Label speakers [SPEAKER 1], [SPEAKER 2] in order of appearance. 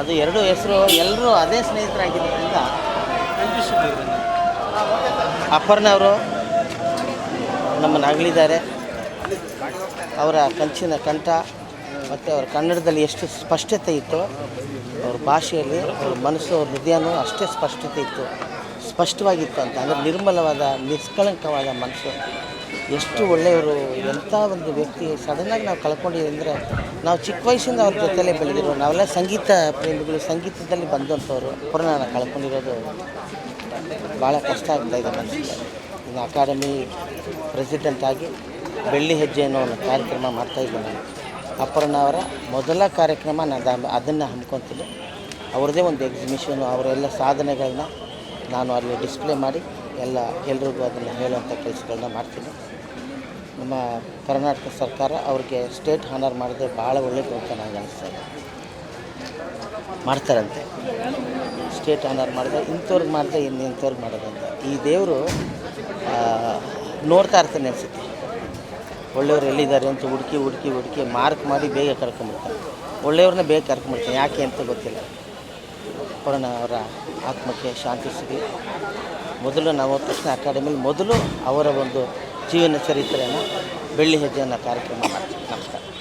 [SPEAKER 1] ಅದು ಎರಡು ಹೆಸರು ಎಲ್ಲರೂ ಅದೇ ಸ್ನೇಹಿತರಾಗಿರೋದ್ರಿಂದ ಅವರು ನಮ್ಮನ್ನು ಅಗಲಿದ್ದಾರೆ ಅವರ ಕಂಚಿನ ಕಂಠ ಮತ್ತು ಅವರ ಕನ್ನಡದಲ್ಲಿ ಎಷ್ಟು ಸ್ಪಷ್ಟತೆ ಇತ್ತು, ಅವ್ರ ಭಾಷೆಯಲ್ಲಿ, ಅವ್ರ ಮನಸ್ಸು, ಅವ್ರ ಹೃದಯನೂ ಅಷ್ಟೇ ಸ್ಪಷ್ಟತೆ ಇತ್ತು. ಸ್ಪಷ್ಟವಾಗಿತ್ತು ಅಂತ, ಅಂದರೆ ನಿರ್ಮಲವಾದ, ನಿಷ್ಕಳಂಕವಾದ ಮನಸ್ಸು. ಎಷ್ಟು ಒಳ್ಳೆಯವರು, ಎಂಥ ಒಂದು ವ್ಯಕ್ತಿ ಸಡನ್ನಾಗಿ ನಾವು ಕಳ್ಕೊಂಡಿದ್ದೀವಿ ಅಂದರೆ, ನಾವು ಚಿಕ್ಕ ವಯಸ್ಸಿಂದ ಅವ್ರ ಜೊತೆಲೇ ಬೆಳೆದಿರೋ, ನಾವೆಲ್ಲ ಸಂಗೀತ ಪ್ರೇಮಿಗಳು, ಸಂಗೀತದಲ್ಲಿ ಬಂದಂಥವ್ರು ಪುರಾಣ ಕಳ್ಕೊಂಡಿರೋದು ಭಾಳ ಕಷ್ಟ ಆಗ್ತಾ ಇದೆ ಮನಸ್ಸಿಗೆ. ಅಕಾಡೆಮಿ ಪ್ರೆಸಿಡೆಂಟ್ ಆಗಿ ಬೆಳ್ಳಿ ಹೆಜ್ಜೆ ಅನ್ನೋ ಒಂದು ಕಾರ್ಯಕ್ರಮ ಮಾಡ್ತಾಯಿದ್ದೀನಿ ನಾನು ಅಪರ್ಣ ಅವರ ಮೊದಲ ಕಾರ್ಯಕ್ರಮ ನಾನು ಅದನ್ನು ಹಮ್ಕೊತೀನಿ ಅವ್ರದ್ದೇ ಒಂದು ಎಕ್ಸಿಬಿಷನು ಅವರೆಲ್ಲ ಸಾಧನೆಗಳನ್ನ ನಾನು ಅಲ್ಲಿ ಡಿಸ್ಪ್ಲೇ ಮಾಡಿ ಎಲ್ಲ ಎಲ್ರಿಗೂ ಅದನ್ನು ಹೇಳುವಂಥ ಕೆಲಸಗಳನ್ನ ಮಾಡ್ತೀನಿ. ನಮ್ಮ ಕರ್ನಾಟಕ ಸರ್ಕಾರ ಅವ್ರಿಗೆ ಸ್ಟೇಟ್ ಹಾನರ್ ಮಾಡಿದ್ರೆ ಭಾಳ ಒಳ್ಳೆ ಕೆಲಸ ನನಗೆ ಅನಿಸ್ತಾ ಇದೆ. ಮಾಡ್ತಾರಂತೆ. ಸ್ಟೇಟ್ ಹಾನರ್ ಮಾಡಿದ್ರೆ ಇಂಥವ್ರಿಗೆ ಮಾಡಿದ್ರೆ ಇನ್ನು ಇಂಥವ್ರಿಗೆ ಮಾಡೋದಂತ ಈ ದೇವರು ನೋಡ್ತಾ ಇರ್ತಾನೆ ಅನಿಸುತ್ತೆ. ಒಳ್ಳೆಯವ್ರು ಎಲ್ಲಿದ್ದಾರೆ ಅಂತ ಹುಡುಕಿ ಹುಡುಕಿ ಹುಡುಕಿ ಮಾರ್ಕ್ ಮಾಡಿ ಬೇಗ ಕರ್ಕೊಂಬಿಡ್ತಾರೆ ಒಳ್ಳೆಯವ್ರನ್ನ ಬೇಗ ಕರ್ಕೊಂಬಿಡ್ತಾನೆ ಯಾಕೆ ಅಂತ ಗೊತ್ತಿಲ್ಲ. ಪೂರ್ಣ ಅವರ ಆತ್ಮಕ್ಕೆ ಶಾಂತಿ ಸಿಗಲಿ. ಮೊದಲು ನಾವು ಕೃಷ್ಣ ಅಕಾಡೆಮಿಲಿ ಮೊದಲು ಅವರ ಒಂದು ಜೀವನ ಚರಿತ್ರೆಯನ್ನು ಬೆಳ್ಳಿ ಹೆಜ್ಜೆಯನ್ನು ಕಾರ್ಯಕ್ರಮ ಮಾಡ್ತೀವಿ.